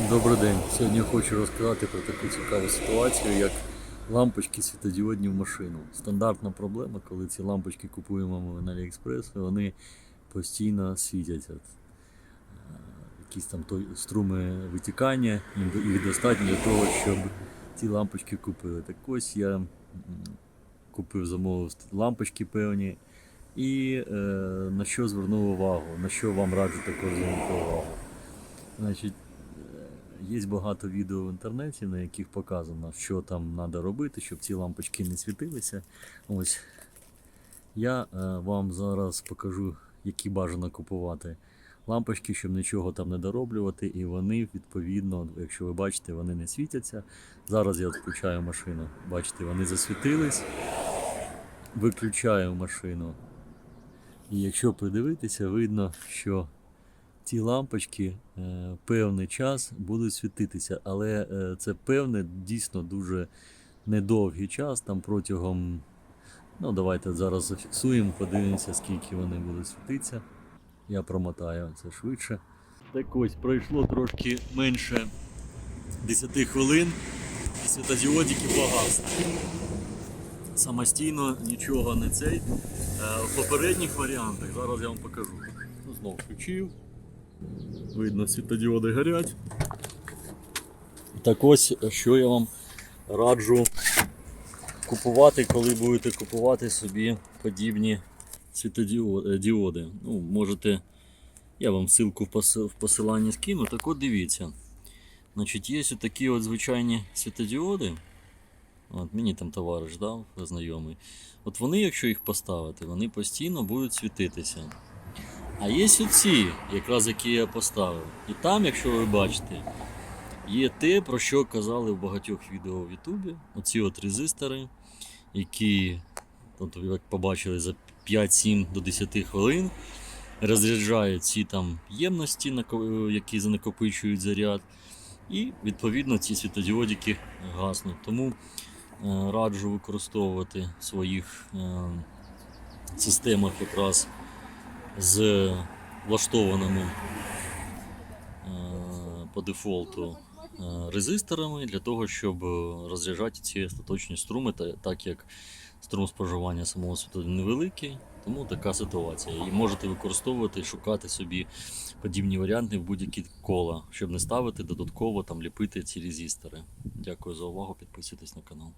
Добрий день. Сьогодні хочу розказати про таку цікаву ситуацію, як лампочки світодіодні в машину. Стандартна проблема, коли ці лампочки купуємо ми на AliExpress, вони постійно світяться. Е, Якісь там струми витікання, їх достатньо для того, щоб ці лампочки купили. Так ось я купив, замовив лампочки певні. І е, на що звернув увагу, на що вам раджу також звернути увагу. Значить, є багато відео в інтернеті, на яких показано, що там треба робити, щоб ці лампочки не світилися. Ось я е, вам зараз покажу, які бажано купувати лампочки, щоб нічого там не дороблювати, і вони відповідно, якщо ви бачите, вони не світяться. Зараз я включаю машину. Бачите, вони засвітились. Виключаю машину. І якщо придивитися, видно, що ці лампочки е, певний час будуть світитися, але е, це певне дійсно дуже недовгий час, там протягом. Ну, давайте зараз зафіксуємо, подивимося, скільки вони будуть світитися. Я промотаю це швидше. Так ось пройшло трошки менше 10 хвилин, і світодіодики погасли. Самостійно нічого не цей. Е, В попередніх варіантах зараз я вам покажу. Ну, Знову включив. Видно, світодіоди горять. Так ось, що я вам раджу купувати, коли будете купувати собі подібні світодіоди. Ну, можете, я вам ссылку в в посиланні скину. Так от дивіться. Значить, є такі от звичайні світодіоди. От мені там товариш дав, знайомий. От вони, якщо їх поставити, вони постійно будуть світитися. А є оці, якраз які я поставив. І там, якщо ви бачите, є те, про що казали в багатьох відео в Ютубі. Оці от резистори, які, от, як побачили, за 5-7 до 10 хвилин розряджають ці там ємності, які накопичують заряд. І відповідно ці світодіодики гаснуть. Тому е, раджу використовувати в своїх е, системах якраз з влаштованими е, по дефолту е, резисторами для того, щоб розряджати ці остаточні струми, так як струм споживання самого світу невеликий. Тому така ситуація. І можете використовувати і шукати собі подібні варіанти в будь-які кола, щоб не ставити додатково там ліпити ці резистори. Дякую за увагу, підписуйтесь на канал.